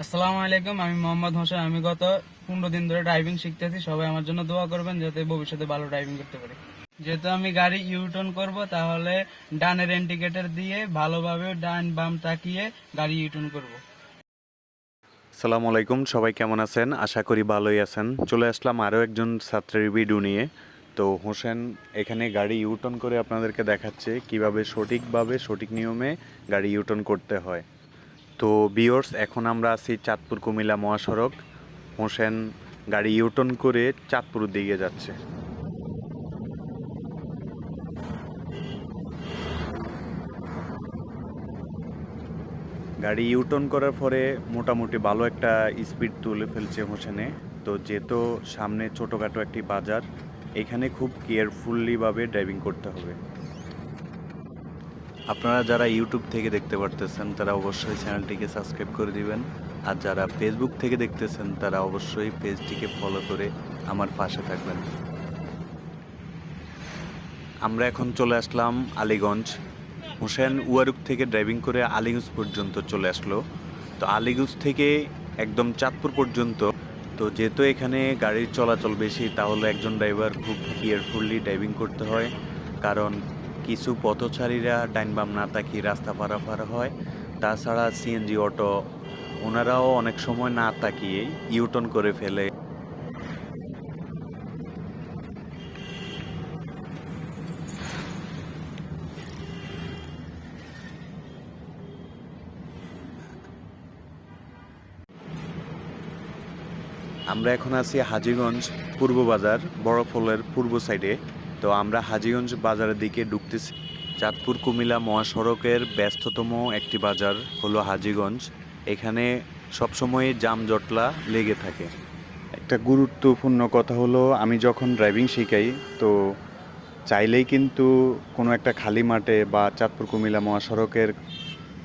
আসসালামু আলাইকুম, আমি মোহাম্মদ হোসেন। আমি গত পনেরো দিন ধরে ড্রাইভিং শিখতেছি। সবাই আমার জন্য দোয়া করবেন যাতে ভবিষ্যতে ভালো ড্রাইভিং করতে পারি। যেহেতু আমি গাড়ি ইউটার্ন করব, তাহলে ডানের ইন্ডিকেটর দিয়ে ভালোভাবে ডান বাম তাকিয়ে গাড়ি ইউটার্ন করব। আসসালামু আলাইকুম, সবাই কেমন আছেন? আশা করি ভালোই আছেন। চলে আসলাম আরও একজন ছাত্রের ভিডিও নিয়ে। তো হোসেন, এখানে গাড়ি ইউটার্ন করে আপনাদেরকে দেখাচ্ছে কীভাবে সঠিকভাবে সঠিক নিয়মে গাড়ি ইউটার্ন করতে হয়। তো বিয়র্স এখন আমরা আছি চাঁদপুর কুমিল্লা মহাসড়ক। হোসেন গাড়ি ইউটার্ন করে চাঁদপুর দিকে যাচ্ছে। গাড়ি ইউটার্ন করার পরে মোটামুটি ভালো একটা স্পিড তুলে ফেলছে হোসেনে। তো যেহেতু সামনে ছোটোখাটো একটি বাজার, এখানে খুব কেয়ারফুললিভাবে ড্রাইভিং করতে হবে। আপনারা যারা ইউটিউব থেকে দেখতে পারতেছেন, তারা অবশ্যই চ্যানেলটিকে সাবস্ক্রাইব করে দিবেন। আর যারা ফেসবুক থেকে দেখতেছেন, তারা অবশ্যই পেজটিকে ফলো করে আমার পাশে থাকবেন। আমরা এখন চলে আসলাম আলিগঞ্জ। হোসেন উয়ারুক থেকে ড্রাইভিং করে আলিগঞ্জ পর্যন্ত চলে আসলো। তো আলিগঞ্জ থেকে একদম চাঁদপুর পর্যন্ত। তো যেহেতু এখানে গাড়ির চলাচল বেশি, তাহলে একজন ড্রাইভার খুব কেয়ারফুললি ড্রাইভিং করতে হয়। কারণ কিছু পথচারীরা ডাইন বাম না তাকিয়ে রাস্তা পারাপার হয়। তাছাড়া সিএনজি অটো, ওনারাও অনেক সময় না তাকিয়ে ইউটার্ন করে ফেলে। আমরা এখন আছি হাজিগঞ্জ পূর্ব বাজার, বড় ফলের পূর্ব সাইডে তো আমরা হাজিগঞ্জ বাজারের দিকে ঢুকতেছি। চাঁদপুর, কুমিল্লা মহাসড়কের ব্যস্ততম একটি বাজার হলো হাজিগঞ্জ। এখানে সবসময় জামজটলা লেগে থাকে। একটা গুরুত্বপূর্ণ কথা হলো, আমি যখন ড্রাইভিং শিখাই, তো চাইলেই কিন্তু কোনো একটা খালি মাঠে বা চাঁদপুর, কুমিল্লা মহাসড়কের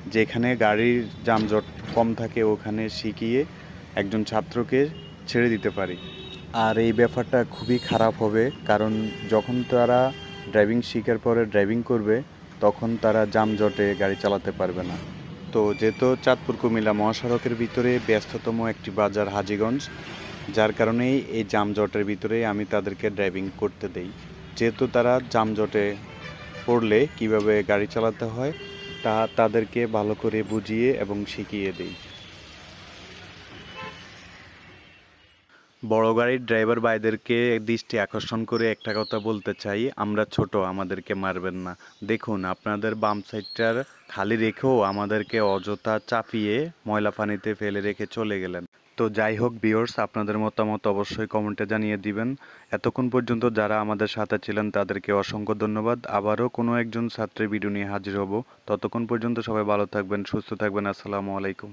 যেখানে গাড়ির যানজট কম থাকে, ওখানে শিখিয়ে একজন ছাত্রকে ছেড়ে দিতে পারি। আর এই ব্যাপারটা খুবই খারাপ হবে, কারণ যখন তারা ড্রাইভিং শিখার পরে ড্রাইভিং করবে, তখন তারা যানজটে গাড়ি চালাতে পারবে না। তো যেহেতু চাঁদপুর, কুমিল্লা মহাসড়কের ভিতরে ব্যস্ততম একটি বাজার হাজিগঞ্জ, যার কারণেই এই যানজটের ভিতরে আমি তাদেরকে ড্রাইভিং করতে দেই। যেহেতু তারা যানজটে পড়লে কীভাবে গাড়ি চালাতে হয়, তা তাদেরকে ভালো করে বুঝিয়ে এবং শিখিয়ে দেই। বড় গাড়ির ড্রাইভার ভাইদেরকে দৃষ্টি আকর্ষণ করে একটা কথা বলতে চাই, আমরা ছোট, আমাদেরকে মারবেন না। দেখুন, আপনাদের বাম সাইডটার খালি রেখেও আমাদেরকে অযথা চাপিয়ে ময়লা পানিতে ফেলে রেখে চলে গেলেন। তো যাই হোক বিয়র্স আপনাদের মতামত অবশ্যই কমেন্টে জানিয়ে দিবেন। এতক্ষণ পর্যন্ত যারা আমাদের সাথে ছিলেন, তাদেরকে অসংখ্য ধন্যবাদ। আবারও কোনো একজন ছাত্রের ভিডিও নিয়ে হাজির হব। ততক্ষণ পর্যন্ত সবাই ভালো থাকবেন, সুস্থ থাকবেন। আসসালামু আলাইকুম।